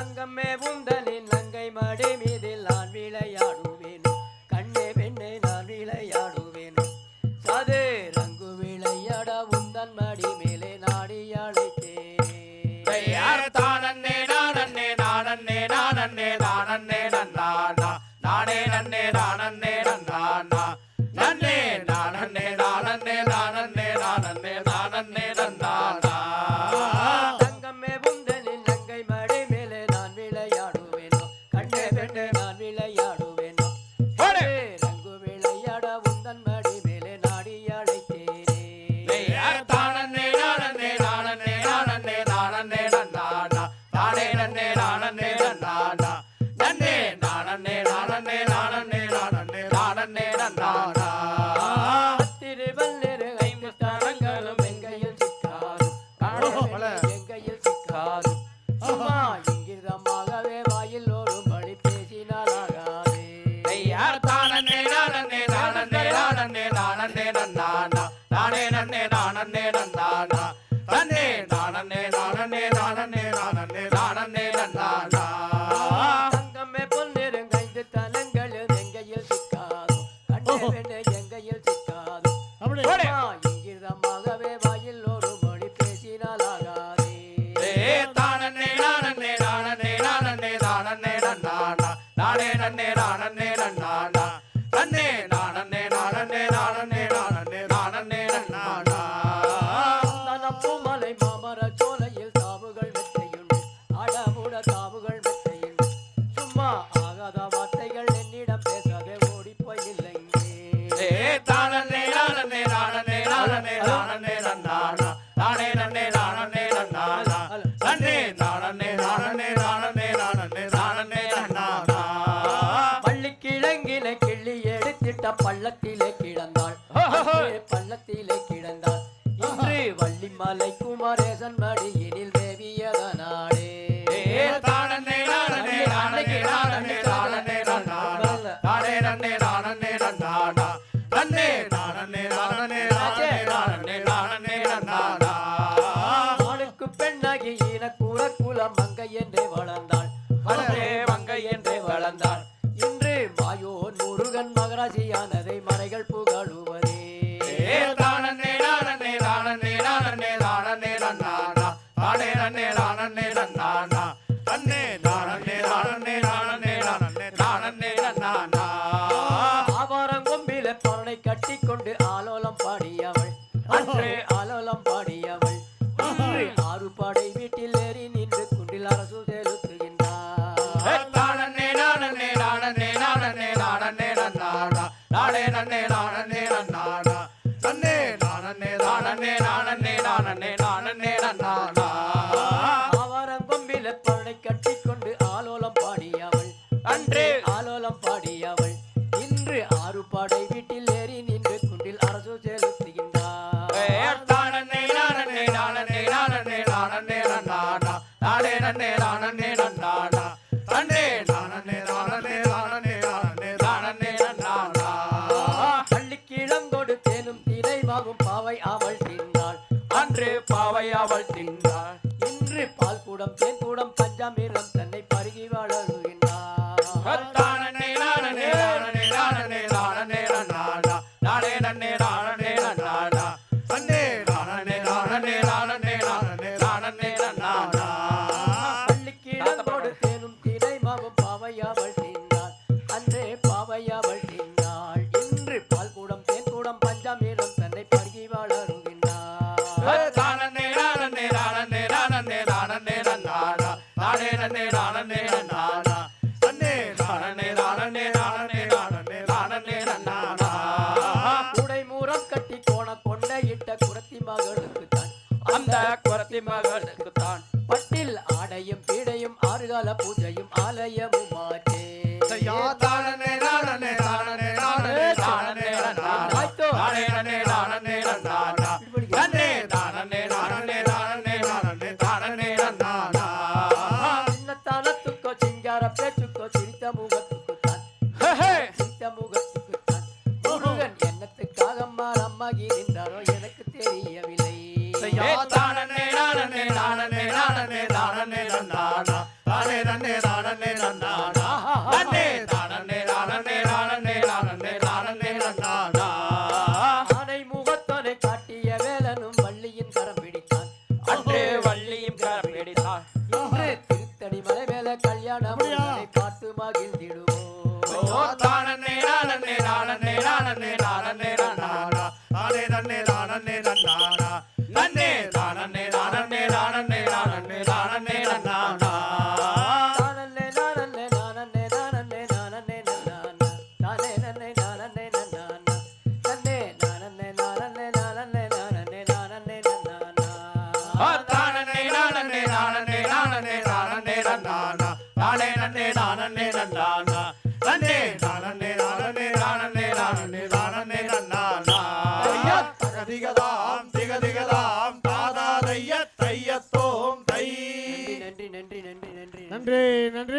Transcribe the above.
தங்கமே உந்தலின் லங்கை மடி மீதில் நான் விளையா நானே நானா நன்னே நானே நானே நானே நானே நானே நானா. திருவள்ளிரு ஐந்து ஸ்தானங்களும் எங்கையில் சிக்காரும் எங்கையில் தன்னே நன்னே நன்னே கிள்ளி எடுத்திட்ட பள்ளத்தில் அவள் தின்றாள் இன்று பால் கூடம் தேன் கூடம் பஞ்சாமிரம் தன்னை பருகி வளருகின்றார் கண்ணானா. கட்டி கோண கொண்டையிட்ட குரத்தி மகளுக்கு தான் அந்த குரத்தி மகளுக்கு தான் பட்டில் ஆடையும் பீடையும் ஆறுகால பூஜையும் ஆலயமும் மாட்டே ஐயா தானே தானே தானே தானே தானே நந்தானா தானே தன்னே தானே நந்தானா தன்னே தானே தானே தானே தானே தானே நந்தானா ஆனை மகிழ்ந்திடுவோம். தானே தானே தானே தானே தானே நானே நானே நானே நானே தானே நன்னே. நானே நன்னானா நன்னே நானே நானே நானே நானே நானே நன்னானா திகதிகதாம் திகதிகதாம் தாதாதைய தையத்தோம் தை. நன்றி நன்றி நன்றி நன்றி. நன்றி நன்றி.